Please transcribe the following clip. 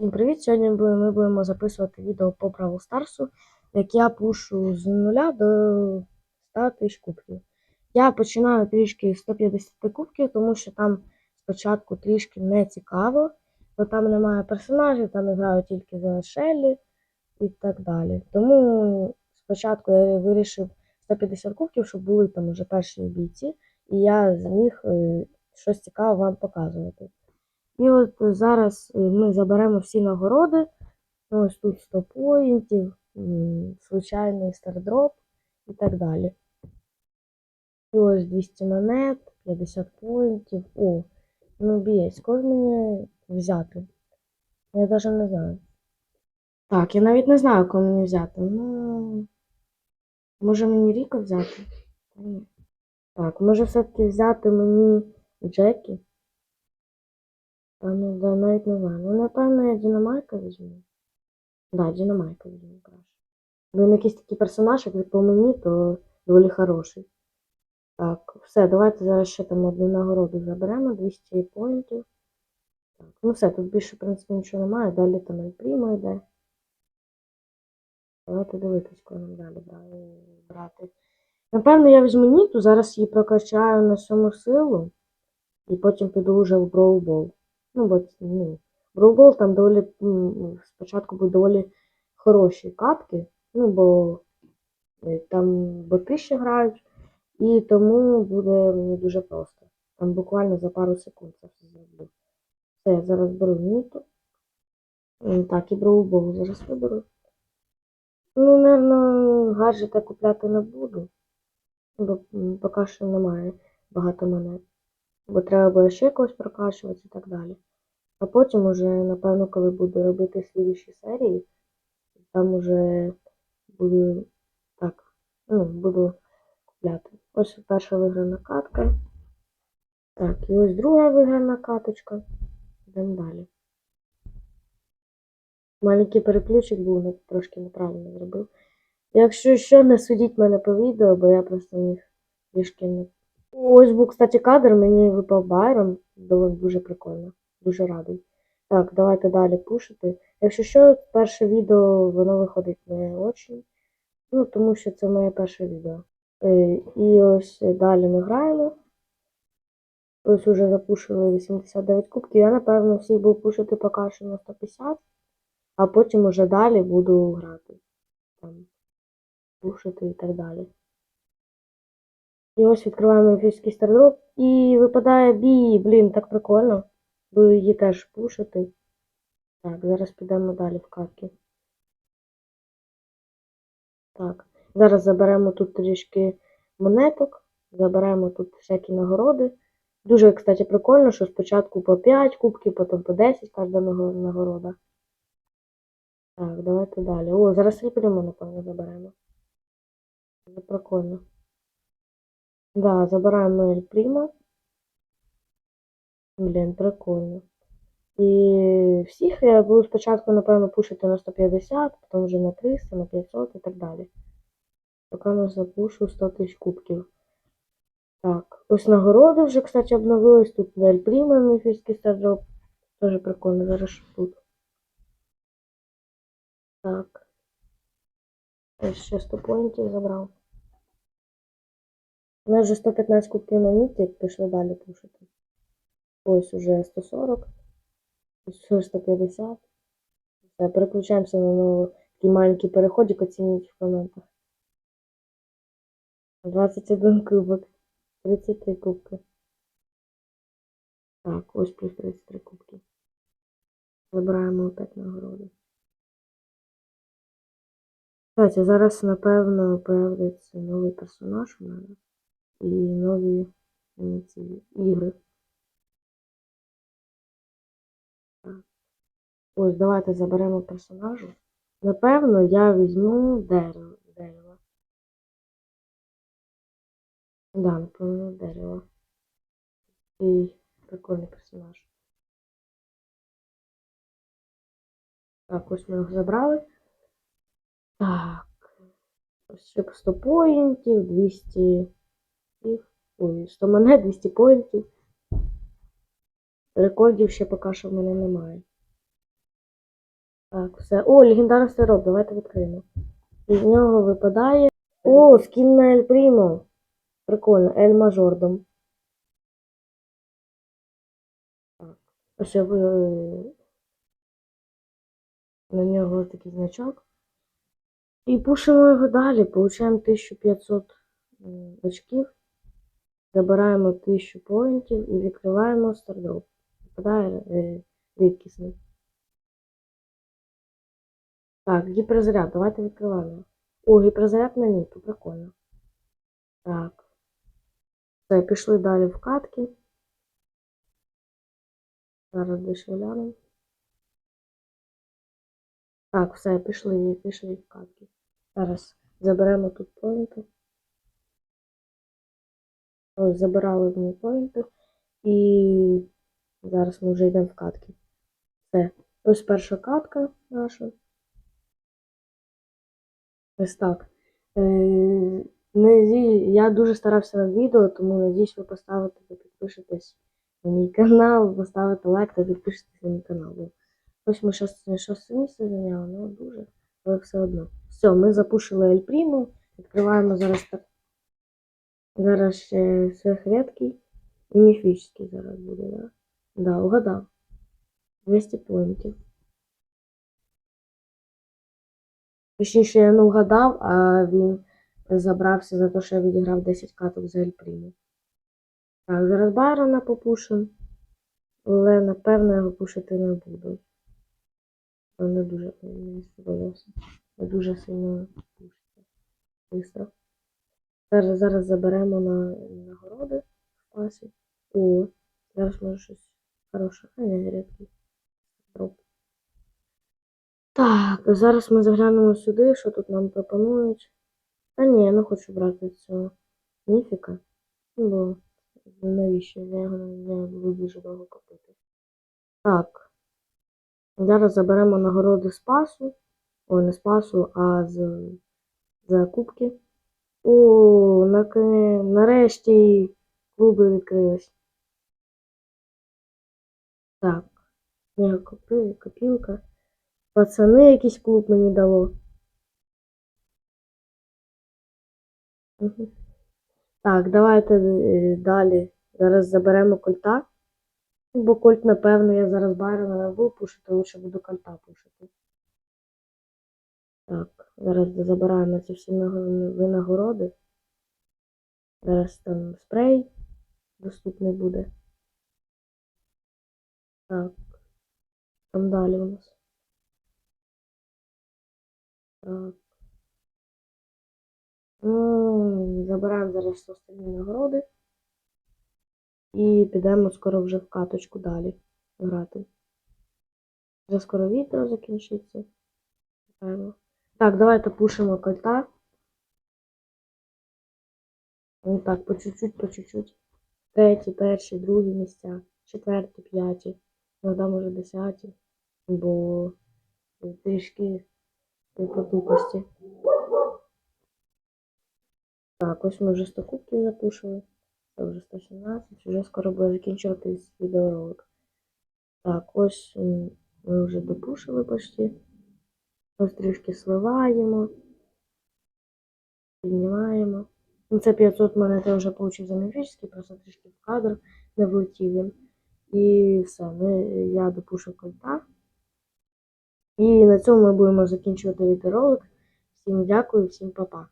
Всім привіт! Сьогодні ми будемо записувати відео по Бравл Старсу, як я пушу з нуля до 100 тисяч кубків. Я починаю трішки з 150 кубків, тому що там спочатку трішки не цікаво, бо там немає персонажів, там грають тільки за Шеллі і так далі. Тому спочатку я вирішив 150 кубків, щоб були там уже перші бійці, і я зміг е, щось цікаве вам показувати. І от зараз е, ми заберемо всі нагороди. Ось тут 100 поінтів, м, звичайний стардроп і так далі. І ось 200 монет, 50 поінтів. О, ну б'єсь, кого мені взяти? Я навіть не знаю. Так, я навіть не знаю, кого мені взяти. Ну, може мені Ріка взяти? Так, може все-таки взяти мені Джекі? Та ну, да, навіть не знаю. Ну, напевно, я Дінамайка візьму. Да, Дінамайка візьму краще. Бо він якийсь такий персонаж, як по мені, то доволі хороший. Так, все, давайте зараз ще там одну нагороду заберемо, 200 поінтів. Так, ну все, тут більше, в принципі, нічого немає, далі там Альпріма йде. Давайте дивитись, кого нам далі бра- брати. Напевно, я візьму Ніту, зараз її прокачаю на сьому силу, і потім піду вже в Ball. Ну, бо ну, Brawl там доволі спочатку будуть доволі хороші катки, ну, бо е, там боти ще грають, і тому буде мені дуже просто. Там буквально за пару секунд це все зроблю. Все, я зараз беру Ніту. М, Так, і Ball зараз виберу. Ну, напевно, гаджета купляти не буду, бо поки що немає багато монет. Бо треба буде ще когось прокачувати і так далі. А потім уже, напевно, коли буду робити слідчі серії, там уже буду так, ну, буду купляти. Ось перша виграна катка. Так, і ось друга виграна каточка. Йдемо далі. Маленький переключик був, не- трошки неправильно зробив. Якщо що, не судіть мене по відео, бо я просто міг трішки не. Ось був, кстати, кадр, мені випав Байрон. Було дуже прикольно. Дуже радий. Так, давайте далі пушити. Якщо що, перше відео воно виходить не очень. Ну, тому що це моє перше відео. Е, І ось далі ми граємо. Ось уже запушили 89 кубків. Я, напевно, всіх буду пушити поки що на 150, а потім уже далі буду грати. Там, пушити і так далі. І ось відкриваємо ефірський стардроп. І випадає бій. Блін, так прикольно. Буду її теж пушити. Так, зараз підемо далі в катки. Так, зараз заберемо тут трішки монеток, заберемо тут всякі нагороди. Дуже, кстати, прикольно, що спочатку по 5 кубків, потім по 10 кожна нагорода. Так, давайте далі. О, зараз ріплемо, напевно, заберемо. Це прикольно. Да, забираємо Ель Прімо. Блін, прикольно. І всіх я буду спочатку, напевно, пушити на 150, потім вже на 300, на 500 і так далі. Поки не запушу 100 тисяч кубків. Так, ось нагороди вже, кстати, обновились. Тут Ель Прімо, міфійський стардроп. Дуже прикольно, зараз тут. Так. Ось ще 100 поінтів забрав. У нас вже 115 кубків на ніті, як пішли далі пушити. Ось уже 140. Ось 150. Все, переключаємося на новий такий маленький переходик, оцініть в коментах. 21 кубок. 33 кубки. Так, ось плюс 33 кубки. Забираємо опять нагороди. Кстати, зараз, напевно, появиться новий персонаж у мене. І нові е, ці ігри. Ось, давайте заберемо персонажа. Напевно, я візьму дерево. дерево. Да, напевно, дерево. І прикольний персонаж. Так, ось ми його забрали. Так. Ось ще 100 поінтів, 200. Ой, 100 монет, 200 поінтів. Рекордів ще поки що в мене немає. Так, все. О, легендарний сироп, давайте відкриємо. Із нього випадає. О, скін на Ель Прімо. Прикольно, Ель Мажордом. Так. Ось я ви- на нього такий значок. І пушимо його далі. Получаємо 1500 очків. Забираємо 1000 поінтів і відкриваємо стардроп. Випадає е, рідкісний. Так, гіперзаряд, давайте відкриваємо. О, гіперзаряд на ні, то прикольно. Так. Все, пішли далі в катки. Зараз дещо глянемо. Так, все, пішли, пішли в катки. Зараз заберемо тут поінти. Забирали ми поінти. І зараз ми вже йдемо в катки. Все. Ось перша катка наша. Ось так. Е, Я дуже старався над відео, тому надіюсь, ви поставите та підпишетесь на мій канал, поставите лайк та підпишетесь на мій канал. Ось ми щось місце зайняли, ну дуже, але все одно. Все, ми запушили Ель Пріму, відкриваємо зараз так. Зараз ще сверхрядкий і міфічний зараз буде, да? Да, угадав. 200 поінтів. Точніше, я не вгадав, а він забрався за те, що я відіграв 10 каток за Ель Пріму. Так, зараз Байрона попушимо, але напевно його пушити не буду. Він не дуже мені сподобався. Не дуже сильно пушиться. Бистро. Зараз, зараз заберемо на нагороди в класі. О, зараз може щось хороше. А не рідкий. Так, зараз ми заглянемо сюди, що тут нам пропонують. Та ні, я не хочу брати цього міфіка. Ну, бо навіщо? Я його не буду дуже довго копити. Так. Зараз заберемо нагороди спасу. Ой, не спасу, а з, з кубки. О, нарешті клуби відкрились. Так. Я купив копілка. Пацани якийсь клуб мені дало. Так, давайте е, далі. Зараз заберемо кольта. Бо кольт, напевно, я зараз Байрона не буду пушити, лучше буду кольта пушити. Так, зараз забираємо ці всі винагороди. Зараз там спрей доступний буде. Так. Там далі у нас. Так. Ну, забираємо зараз останні нагороди. І підемо скоро вже в каточку далі грати. Вже скоро відео закінчиться. Напевно. Так, давайте пушимо кольта. Ну так, по чуть-чуть, по чуть-чуть. Треті, перші, другі місця, четверті, п'яті, іноді може десяті, бо трішки по тупості. Так, ось ми вже 100 кубків запушили. Це вже 117, вже скоро буде закінчуватись відеоролик. Так, ось ми вже допушили почти. Ось трішки сливаємо, піднімаємо. Ну, це 500 монет я вже вийшов за міфічний, просто трішки в кадр не влетів він. І все, ми, я допушу кольта. І на цьому ми будемо закінчувати відеоролик. Всім дякую, всім па-па.